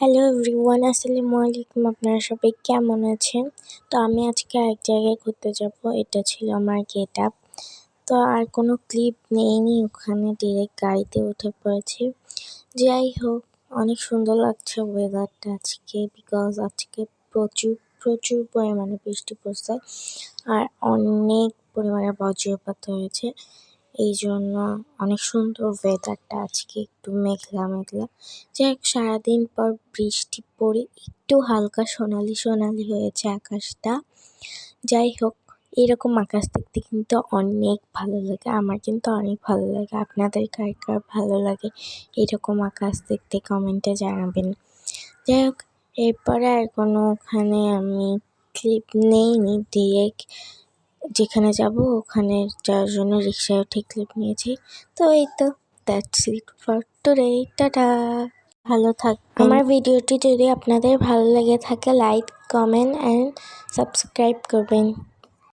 Hello everyone আসসালামু আলাইকুম। আপনারা সবাই কেমন আছেন? তো আমি আজকে এক জায়গায় ঘুরতে যাব। এটা ছিল আমার গেট আপ তো আর কোনো ক্লিপ নেইনি ওখানে ডিরেক্ট গাড়িতে উঠে পড়েছি। যাই হোক, অনেক সুন্দর লাগছে ওয়েদারটা আজকে বিকজ আজকে প্রচুর প্রচুর পরিমাণে বৃষ্টি পড়ছে। আর অনেক পরিমাণে বজ্রপাত হয়েছে। এই জন্য অনেক সুন্দর ওয়েদারটা আজকে একটু মেঘলা মেঘলা। যাই হোক সারাদিন পর বৃষ্টি পড়ে একটু হালকা সোনালি সোনালি হয়েছে আকাশটা। যাই হোক, এরকম আকাশ দেখতে কিন্তু অনেক ভালো লাগে। আমার কিন্তু অনেক ভালো লাগে। আপনাদের কার কার ভালো লাগে এরকম আকাশ দেখতে কমেন্টে জানাবেন। যাই হোক, এরপরে আর কোনো ওখানে আমি ক্লিপ নেইনি ডিরেক্ট যেখানে যাব, ওখানে যাওয়ার জন্য রিক্সায় উঠে ক্লিপ নিয়েছি। তো এই তো that's it for today tata ভালো থাক আমার ভিডিওটি যদি আপনাদের ভালো লেগে থাকে লাইক কমেন্ট অ্যান্ড সাবস্ক্রাইব করবেন।